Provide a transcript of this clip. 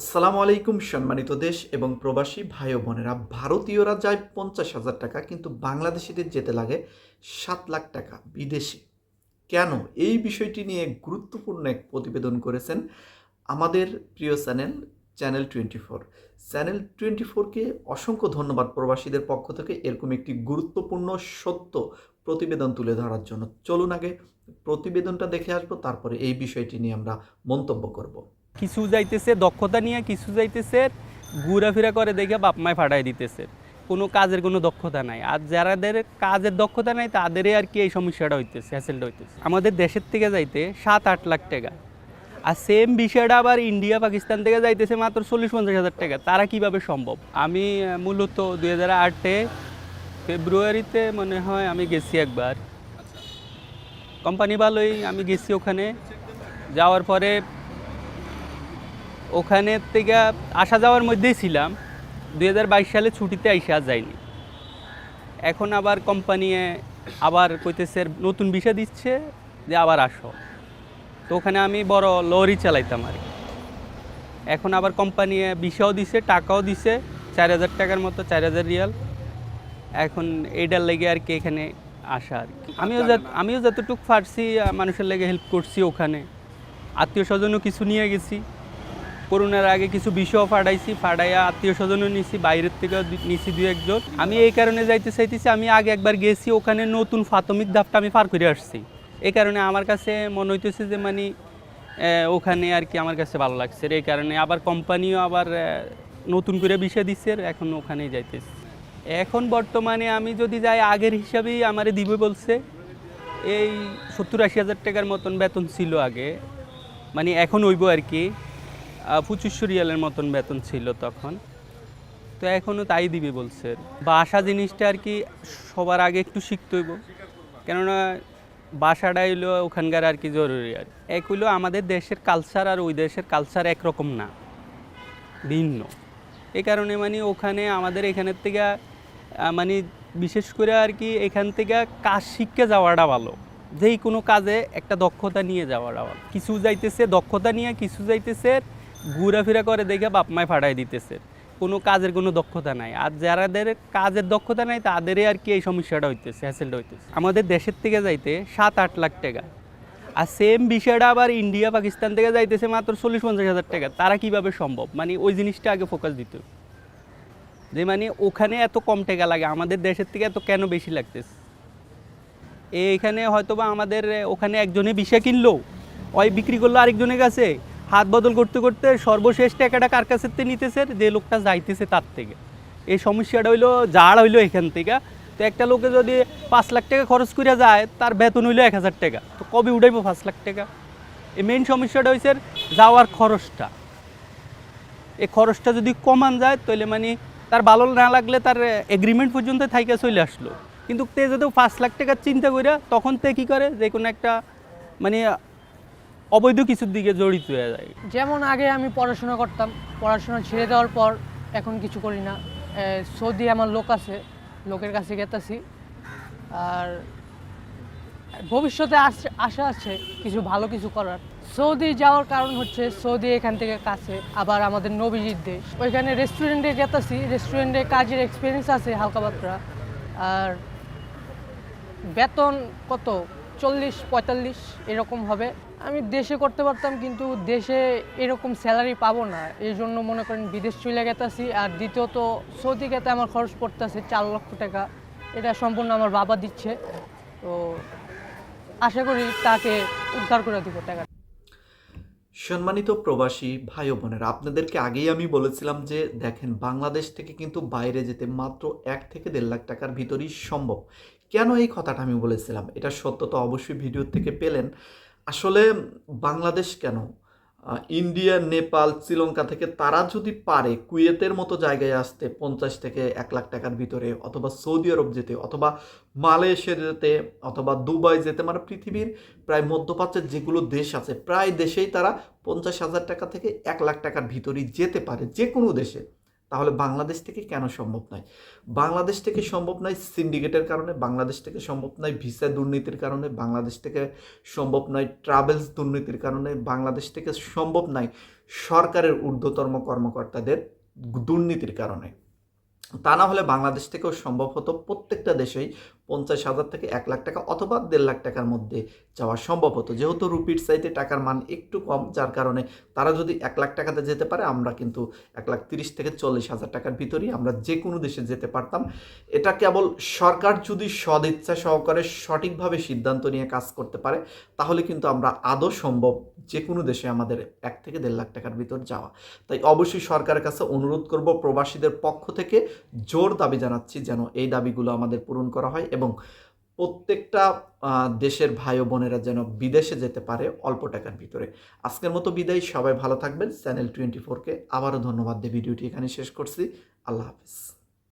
আসসালামু আলাইকুম, সম্মানিত দেশ এবং প্রবাসী ভাই বোনেরা। ভারতীয়রা যায় পঞ্চাশ হাজার টাকা, কিন্তু বাংলাদেশিদের যেতে লাগে সাত লাখ টাকা বিদেশে। কেন? এই বিষয়টি নিয়ে গুরুত্বপূর্ণ এক প্রতিবেদন করেছেন আমাদের প্রিয় channel channel twenty four. Channel twenty ফোরকে অসংখ্য ধন্যবাদ প্রবাসীদের পক্ষ থেকে। এরকম একটি গুরুত্বপূর্ণ, সত্য প্রতিবেদন তুলে ধরার জন্য। চলুন আগে প্রতিবেদনটা দেখে আসব, তারপরে এই বিষয়টি নিয়ে আমরা মন্তব্য করব। কিছু যাইতেছে দক্ষতা নিয়ে কিছু যাইতেছে ঘোরাফেরা করে দেখে বাপ মায় ফাটাই দিতেছে। কোনো কাজের কোনো দক্ষতা নাই। আর যারাদের কাজের দক্ষতা নাই তাদেরই আর কি এই সমস্যাটা হইতেছে হ্যাসেলটা হইতেছে। আমাদের দেশের থেকে যাইতে সাত আট লাখ টাকা। আর সেম বিষয়টা আবার ইন্ডিয়া পাকিস্তান থেকে যাইতেছে মাত্র চল্লিশ পঞ্চাশ হাজার টাকা। তারা কীভাবে সম্ভব? আমি মূলত দুই হাজার আটে ফেব্রুয়ারিতে মনে হয় আমি গেছি একবার। কোম্পানি ভালোই আমি গেছি ওখানে। যাওয়ার পরে ওখানে থেকে আসা যাওয়ার মধ্যেই ছিলাম। দু হাজার বাইশ সালে ছুটিতে আইসা আর যাইনি। এখন আবার কোম্পানি আবার কইতেছে নতুন বিষয় দিচ্ছে যে আবার আসো। তো ওখানে আমি বড় লরি চালাইতাম আর কি। এখন আবার কোম্পানি বিষাও দিছে টাকাও দিছে চার হাজার টাকার মতো চার হাজার রিয়াল। এখন এইটার লেগে আর কি এখানে আসা আর কি। আমিও যত- আমিও যতটুকু পারছি মানুষের লেগে হেল্প করছি ওখানে। আত্মীয় স্বজনও কিছু নিয়ে গেছি। করোনার আগে কিছু বিষয় ফাটাইছি, ফাটাইয়া আত্মীয় স্বজনও নিছি, বাইরের থেকেও দি- নিছি দু একজন। আমি এই কারণে যাইতে চাইতেছি, আমি আগে একবার গেছি, ওখানে নতুন প্রাথমিক ধাপটা আমি পার করে আসছি। এই কারণে আমার কাছে মনে হইতেছে যে মানে ওখানে আর কি আমার কাছে ভালো লাগছে। এই কারণে আবার কোম্পানিও আবার নতুন করে বিষয় দিচ্ছে এখন ওখানেই যাইতেছি। এখন বর্তমানে আমি যদি যাই, আগের হিসাবেই আমারে দিবে বলছে, এই সত্তর আশি হাজার টাকার মতন বেতন ছিল আগে। মানে এখন হইব আর কি। পঁচিশশো রিয়ালের মতন বেতন ছিল তখন। তো এখনও তাই দিবে বলছে। বাসা জিনিসটা আর কি সবার আগে একটু শিখতে হইব। কেননা বাসাটা হইল ওখানকার আর কি জরুরি আর। এক আমাদের দেশের কালচার আর ওই দেশের কালচার একরকম না। ভিন্ন। এ কারণে মানে ওখানে আমাদের এখানের থেকে মানে বিশেষ করে আর কি এখান থেকে কাজ শিখতে যাওয়াটা ভালো। যেই কোনো কাজে একটা দক্ষতা নিয়ে যাওয়াটা ভালো। কিছু যাইতেছে দক্ষতা নিয়ে, কিছু যাইতেছে ঘোরাফেরা করে দেখে বাপ মায় ফাটাই দিতেছে। কোনো কাজের কোনো দক্ষতা নাই। আর যারাদের কাজের দক্ষতা নাই, তাদেরই আর কি এই সমস্যাটা হইতেছে হ্যাসেলটা হইতেছে। আমাদের দেশের থেকে যাইতে সাত আট লাখ টাকা। আর সেম বিষয়টা আবার ইন্ডিয়া পাকিস্তান থেকে যাইতেছে মাত্র চল্লিশ পঞ্চাশ হাজার টাকা। তারা কীভাবে সম্ভব? মানে ওই জিনিসটা আগে ফোকাস দিত যে মানে ওখানে এত কম টাকা লাগে, আমাদের দেশের থেকে এত কেন বেশি লাগতেছে? এইখানে হয়তো বা আমাদের, ওখানে একজনে বিষয় কিনলো, ওই বিক্রি করল আরেকজনের কাছে। হাত বদল করতে করতে সর্বশেষ টাকাটা কার কাছে নিতেছে যে লোকটা যাইতেছে তার থেকে। এই সমস্যাটা হইল জাড় হইল এখান থেকে। তো একটা লোকে যদি পাঁচ লাখ টাকা খরচ করে যায়, তার বেতন হইল এক হাজার টাকা। তো কবে উঠাইবো পাঁচ লাখ টাকা? এই মেইন সমস্যাটা হয়েছে যাওয়ার খরচটা। এই খরচটা যদি কমান যায় তাহলে মানে তার ভালো না লাগলে তার এগ্রিমেন্ট পর্যন্ত থাইকে চলে আসলো। কিন্তু তে যদি পাঁচ লাখ টাকার চিন্তা করে তখন তে কী করে? যে কোনো একটা মানে অবৈধ কিছুর দিকে জড়িত হয়ে যায়। যেমন আগে আমি পড়াশোনা করতাম, পড়াশোনা ছেড়ে দেওয়ার পর এখন কিছু করি না। সৌদি আমার লোক আছে, লোকের কাছে গেতাছি। আর ভবিষ্যতে আশা আছে কিছু ভালো কিছু করার। সৌদি যাওয়ার কারণ হচ্ছে সৌদি এখান থেকে কাছে, আবার আমাদের নবীজির দেশ। ওইখানে রেস্টুরেন্টে গেতাছি রেস্টুরেন্টে কাজের এক্সপিরিয়েন্স আছে হালকা পাতলা। আর বেতন কত? চল্লিশ, পঁয়তাল্লিশ এরকম হবে। আমি দেশে করতে পারতাম, কিন্তু দেশে এরকম স্যালারি পাবো না। এই জন্য মনে করেন বিদেশ চলে গেতাছি, আর দ্বিতীয়ত সৌদি গেতে আমার খরচ পড়তেছে চার লক্ষ টাকা। এটা সম্পূর্ণ আমার বাবা দিচ্ছে। তো আশা করি তাকে উদ্ধার করে দিব টাকা। সম্মানিত প্রবাসী ভাই বোনেরা, আপনাদেরকে আগেই আমি বলেছিলাম যে, দেখেন, বাংলাদেশ থেকে কিন্তু বাইরে যেতে মাত্র এক থেকে দেড় লাখ টাকার ভিতরই সম্ভব। কেন এই কথাটা আমি বলেছিলাম? এটা সত্য তো অবশ্যই ভিডিও থেকে পেলেন। আসলে বাংলাদেশ কেন? ইন্ডিয়া, নেপাল, শ্রীলঙ্কা থেকে তারা যদি পারে কুয়েতের মতো জায়গায় আসতে পঞ্চাশ থেকে এক লাখ টাকার ভিতরে অথবা সৌদি আরব যেতে অথবা মালয়েশিয়া যেতে অথবা দুবাই যেতে মানে পৃথিবীর প্রায় মধ্যপ্রাচ্যের যেগুলো দেশ আছে, প্রায় দেশেই তারা পঞ্চাশ হাজার টাকা থেকে এক লাখ টাকার ভিতরেই যেতে পারে যে কোনো দেশে। তাহলে বাংলাদেশ থেকে কেন সম্ভব নয়? বাংলাদেশ থেকে সম্ভব নয় সিন্ডিকেটের কারণে, বাংলাদেশ থেকে সম্ভব নয় ভিসা দুর্নীতির কারণে, বাংলাদেশ থেকে সম্ভব নয় ট্রাভেলস দুর্নীতির কারণে, বাংলাদেশ থেকে সম্ভব নয় সরকারের ঊর্ধ্বতম কর্মকর্তাদের দুর্নীতির কারণে। তা না হলে বাংলাদেশ থেকেও সম্ভব হতো প্রত্যেকটা দেশেই পঞ্চাশ হাজার থেকে এক লাখ টাকা অথবা দেড় লাখ টাকার মধ্যে যাওয়া সম্ভব হতো। যেহেতু রুপির চাইতে টাকার মান একটু কম, যার কারণে তারা যদি এক লাখ টাকাতে যেতে পারে, আমরা কিন্তু এক লাখ তিরিশ থেকে চল্লিশ হাজার টাকার ভিতরেই আমরা যে কোনো দেশে যেতে পারতাম। এটা কেবল সরকার যদি সদিচ্ছা সহকারে সঠিকভাবে সিদ্ধান্ত নিয়ে কাজ করতে পারে, তাহলে কিন্তু আমরা আদৌ সম্ভব যে কোনো দেশে আমাদের এক থেকে দেড় লাখ টাকার ভিতর যাওয়া। তাই অবশ্যই সরকারের কাছে অনুরোধ করব প্রবাসীদের পক্ষ থেকে জোর দাবি জানাচ্ছি যেন এই দাবিগুলো আমাদের পূরণ করা হয় এবং প্রত্যেকটা দেশের ভাই বোনেরা যেন বিদেশে যেতে পারে অল্প টাকার ভিতরে। আজকের মতো বিদায়, সবাই ভালো থাকবেন। চ্যানেল টোয়েন্টি ফোরকে আবারও ধন্যবাদ দিয়ে ভিডিওটি এখানে শেষ করছি। আল্লাহ হাফিজ।